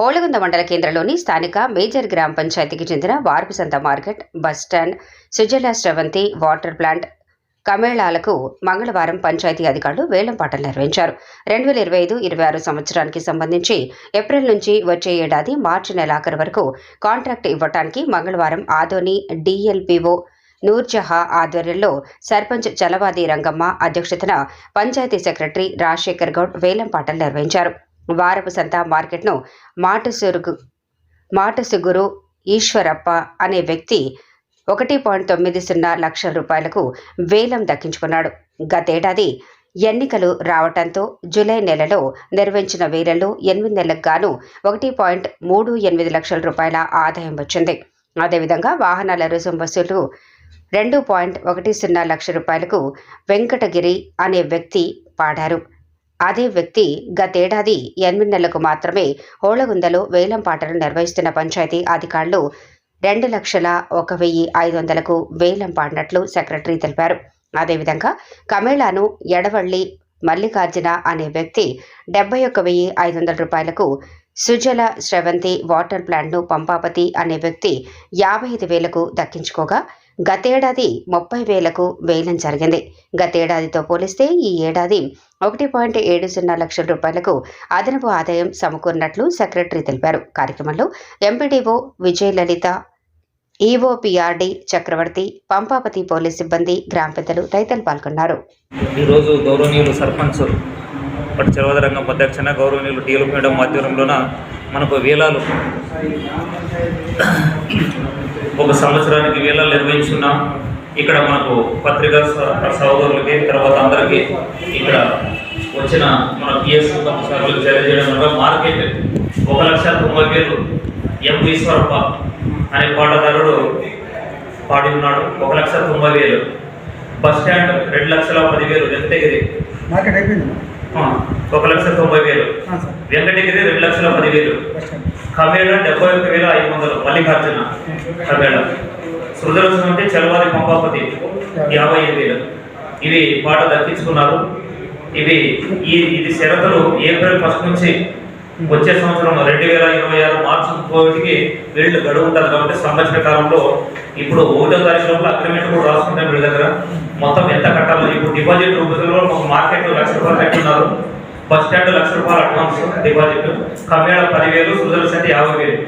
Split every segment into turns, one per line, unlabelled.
హోళగుంద మండల కేంద్రంలోని స్థానిక మేజర్ గ్రామ పంచాయతీకి చెందిన వార్పుసంత market bus stand Sujala Sravanthi water plant కమేళాలకు మంగళవారం పంచాయతీ అధికారులు వేలంపాటలు నిర్వహించారు. రెండు వేల ఇరవై ఐదు ఇరవై ఆరు సంవత్సరానికి సంబంధించి ఏప్రిల్ నుంచి వచ్చే ఏడాది మార్చి నెలాఖరు వరకు కాంట్రాక్ట్ ఇవ్వటానికి మంగళవారం ఆదోని డిఎల్పిఓ నూర్జహా ఆధ్వర్యంలో సర్పంచ్ చలవాది రంగమ్మ అధ్యక్షతన పంచాయతీ సెక్రటరీ రాజశేఖర్ గౌడ్ వేలంపాటలు నిర్వహించారు. వారపు సంత మార్కెట్ను మాటసురుగు మాటసుగురు ఈశ్వరప్ప అనే వ్యక్తి ఒకటి పాయింట్ తొమ్మిది సున్నా లక్షల రూపాయలకు వేలం దక్కించుకున్నాడు. గతేడాది ఎన్నికలు రావటంతో జూలై నెలలో నిర్వహించిన వేలంలో ఎనిమిది నెలలకు గాను ఒకటి పాయింట్ మూడు ఎనిమిది లక్షల రూపాయల ఆదాయం వచ్చింది. అదేవిధంగా వాహనాల రుసుం వసూలు రెండు పాయింట్ ఒకటి సున్నా లక్ష రూపాయలకు వెంకటగిరి అనే వ్యక్తి పాడారు. అదే వ్యక్తి గతేడాది ఎనిమిది నెలలకు మాత్రమే హోళగుందలో వేలం పాటలు నిర్వహిస్తున్న పంచాయతీ అధికారులు రెండు లక్షల ఒక వెయ్యి ఐదు వందలకు వేలం పాడినట్లు సెక్రటరీ తెలిపారు. అదేవిధంగా కమేళాను ఎడవళ్ళి మల్లికార్జున అనే వ్యక్తి డెబ్బై ఒక్క వెయ్యి ఐదు వందల రూపాయలకు సుజల స్రవంతి వాటర్ ప్లాంట్ను పంపాపతి అనే వ్యక్తి యాభై ఐదు వేలకు దక్కించుకోగా గతేడాది ముప్పై వేలకు వేలం జరిగింది. గతేడాదితో పోలిస్తే ఈ ఏడాది ఒకటి పాయింట్ ఏడు సున్నా లక్షల రూపాయలకు అదనపు ఆదాయం సమకూరినట్లు సెక్రటరీ తెలిపారు. కార్యక్రమంలో MPDO Vijayalalitha EOPRD Chakravarthi Pampapathi police సిబ్బంది గ్రామ పెద్దలు రైతులు పాల్గొన్నారు.
ఈరోజు గౌరవనీయులు సర్పంచ్ పట్టి అధ్యక్షన గౌరవనీయులు టీఎల్ మేడం ఆధ్వర్యంలోన మనకు వేలాలు. ఒక సంవత్సరానికి వేలాలు నిర్వహించున్నాం ఇక్కడ మనకు పత్రికా స- సహోదరులకి తర్వాత అందరికీ ఇక్కడ వచ్చిన మన పిఎస్ సభ్యులకు తెలియజేయడం వల్ల మార్కెట్ ఒక లక్ష తొంభై వేలు ఎంఈశ్వరప్ప అనే పాటదారుడు పాడి ఉన్నాడు. ఒక లక్ష తొంభై వేలు. బస్ స్టాండ్ రెండు లక్షల పదివేలు. వెంకటగిరి
మార్కెట్ అయిపోయింది.
ఒక లక్ష తొంభై వేలు. వెంకటగిరి రెండు లక్షల పదివేలు. కమేళ డెబ్బై ఒక్క వేల ఐదు వందలు. మల్లికార్జున. కమేళ సృదరసం అంటే చలవాది పంపాపతి యాభై ఐదు వేలు. ఇవి పాట దక్కించుకున్నారు. ఇవి ఈ ఇది షరతులు ఏప్రిల్ ఫస్ట్ నుంచి వచ్చే సంవత్సరం రెండు వేల ఇరవై ఆరు మార్చి ముప్పైకి వీళ్ళు గడువు ఉంటుంది. కాబట్టి సంవత్సర కాలంలో ఇప్పుడు ఒకటో తారీఖు లోపల అగ్రిమెంట్ కూడా రాసుకుంటాం వీళ్ళ దగ్గర. మొత్తం ఎంత కట్టాలో ఇప్పుడు డిపాజిట్ రూపంలో మాకు మార్కెట్ లక్ష రూపాయలు కట్టున్నారు. బస్ స్టాండ్ లక్ష రూపాయలు అడ్వాన్స్ డిపాజిట్. కమేళ పదివేలు సుదర్శన్ అంటే యాభై వేలు.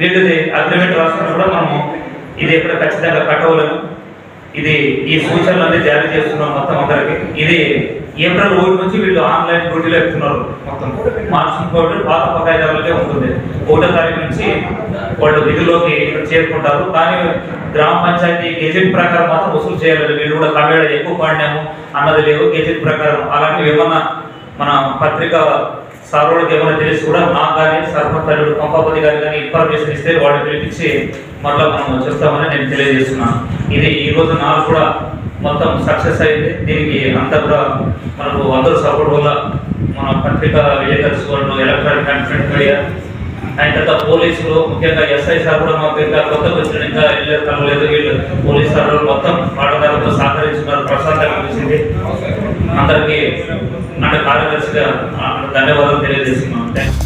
వీటిది అగ్రిమెంట్ రాసుకున్న కూడా మనము ఇది ఎక్కడ ఖచ్చితంగా కట్టవలను ఇది ఈ సూచనలు అనేది జారీ చేస్తున్నాం మొత్తం అందరికి. ఇది ఏప్రిల్ ఒకటి నుంచి వీళ్ళు ఆన్లైన్ డ్యూటీలో ఎక్కుతున్నారు మొత్తం. మార్చి ఇంకోటి పాత పకాయిదారులకే ఉంటుంది. ఒకటో తారీఖు నుంచి వాళ్ళు విధుల్లోకి చేరుకుంటారు. కానీ గ్రామ పంచాయతీ గెజెట్ ప్రకారం మాత్రం వసూలు చేయలేదు. వీళ్ళు కూడా కమేడ ఎక్కువ పాడినాము అన్నది లేవు గెజెట్ ప్రకారం. అలాంటివి ఏమన్నా మన పత్రిక సార్వులకు ఏమైనా తెలిసి కూడా నాకు కానీ సర్పంచ్ తల్లుడు పంపాపతి గారు కానీ ఇన్ఫర్మేషన్ ఇస్తే వాళ్ళు పిలిపించి మరలా మనం చేస్తామని నేను తెలియజేస్తున్నాను. ఇది ఈ రోజు నాకు కూడా మొత్తం సక్సెస్ అయింది. దీనికి అంతా కూడా మనకు అందరూ సపోర్ట్ వల్ల మన పత్రిక విలేకర్స్ వాళ్ళు ఎలక్ట్రానిక్ అండ్ ప్రింట్ మీడియా ఆయన తర్వాత పోలీసులు ముఖ్యంగా ఎస్ఐ సార్ కూడా మాకు ఇంకా కొత్త వచ్చిన ఇంకా వెళ్ళలేదు కలవలేదు. వీళ్ళు పోలీస్ సార్ మొత్తం పాటదారులతో సహకరించున్నారు ప్రశాంతంగా అనిపించింది. అందరికీ అంటే కార్యదర్శిగా ధన్యవాదాలు తెలియజేస్తున్నాం థ్యాంక్ యూ